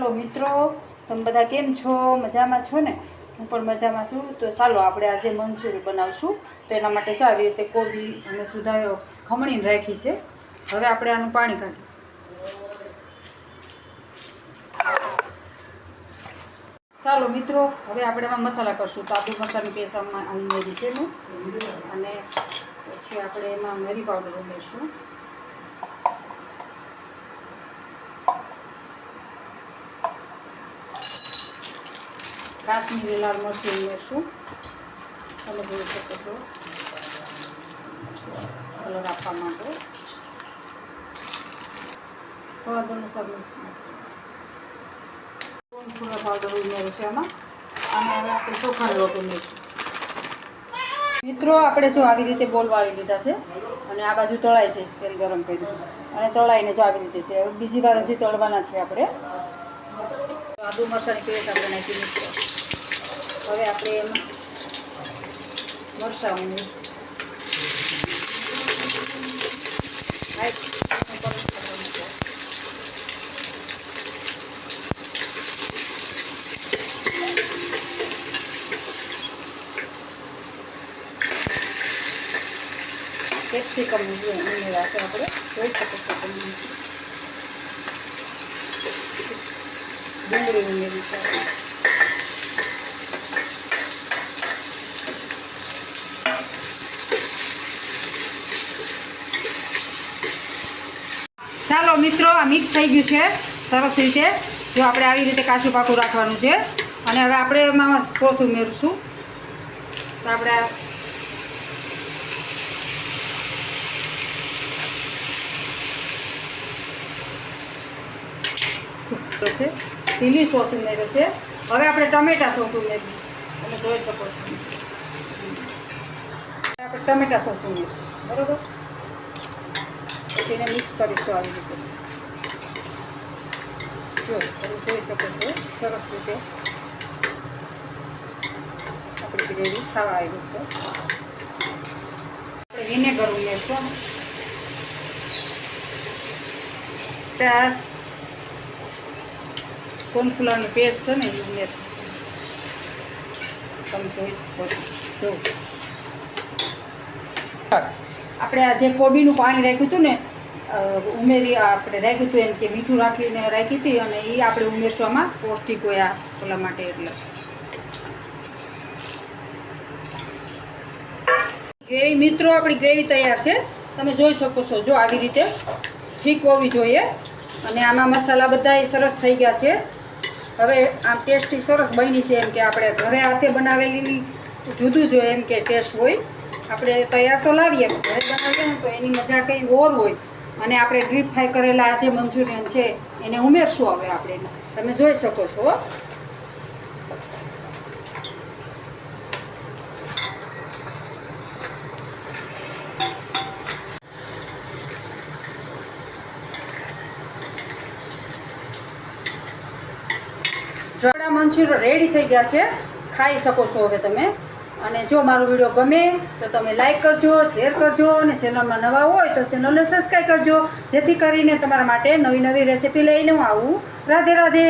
હાલો મિત્રો, તમે બધા કેમ છો? મજામાં છો ને? હું પણ મજામાં છું. તો ચાલો આપણે આજે મંચુરી બનાવશું. તો એના માટે જો આવી રીતે કોબી અને સુધારો ખમણીને રાખી છે. હવે આપણે આનું પાણી કાઢીશું. ચાલો મિત્રો, હવે આપણે એમાં મસાલા કરશું. તો આદુ મસાલાની પેસ્ટ આમાં ઉમેરી છે અને પછી આપણે એમાં મરી પાવડર ઉમેરશું. કાશ્મીરી લાલ મરચું ઉમેરશું તમે જોઈ શકો છો. કલર આપવા માટે. સ્વાદ અનુસાર થોડા પાવડર ઉમેરું છે આમાં. અને હવે આપણે ચોખાનો લોટ ઉમેરશું. મિત્રો, આપણે જો આવી રીતે બોલ વાળી લીધા છે અને આ બાજુ તળાય છે તેલ ગરમ કર્યું અને તળાઈને જો આવી રીતે છે. હવે બીજી વાર હજી તળવાના છે આપણે. આદુ મરચાંની પેસ્ટ આપણે નાખી મિત્રો હવે આપણે એમાં મરસાવું કેપ્સિકમ ઉમેર્યા છે, આપણે જોઈ શકો છો તમે ડુંગળી ઉમેરી છે ચાલો મિત્રો, આ મિક્સ થઈ ગયું છે. સરસ રીતે. જો આપણે આવી રીતે કાચું પાકું રાખવાનું છે. અને હવે આપણે એમાં સોસ ઉમેરશું. તો આપણે છે. ચીલી સોસ ઉમેર્યો છે. હવે આપણે ટમેટા સોસ ઉમેર્યું તમે જોઈ શકો છો. આપણે ટમેટા સોસ ઉમેરીશું. બરોબર? એને મિક્સ કરીશું આવી રીતે. જો, તમે જોઈ શકો છો, સરસ રીતે આપણી ગ્રેવી ખાવા આવી છે. આપણે વિનેગર ઉમેરશું. ચાર કોર્નફ્લાવરની પેસ્ટ છે ને, એ ઉમેરશું. તમે જોઈ શકો છો. જો. આપણે આ જે કોબીનું પાણી રાખ્યું હતું ને ઉમેરી આપણે રાખ્યું હતું એમ કે મીઠું રાખીને રાખી હતી અને એ આપણે ઉમેરવામાં પૌષ્ટિક હોય આ ઓલા માટે એટલે. ગ્રેવી, મિત્રો, આપણી ગ્રેવી તૈયાર છે. તમે જોઈ શકો છો જો આવી રીતે ઠીક હોવી જોઈએ. અને આમાં મસાલા બધા સરસ થઈ ગયા છે. હવે આમ ટેસ્ટી સરસ બની છે એમ કે આપણે ઘરે હાથે બનાવેલી જુદું જ હોય એમ કે ટેસ્ટ હોય. આપણે તૈયાર તો લાવીએ, ઘરે બનાવીએ ને તો એની મજા કંઈ ઓર હોય. અને આપણે ડ્રીપ ફ્રાય કરેલા જે મંચુરિયન છે, એને ઉમેરશું હવે આપણે. તમે જોઈ શકો છો. જોડા મંચુરિયન રેડી થઈ ગયા છે, ખાઈ શકો છો હવે તમે. અને જો મારો વીડિયો ગમે, તો તમે લાઇક કરજો શેર કરજો, અને ચેનલમાં નવા હોય તો ચેનલને સબસ્ક્રાઈબ કરજો. જેથી કરીને તમારા માટે નવી નવી રેસીપી લઈને હું આવું. રાધે રાધે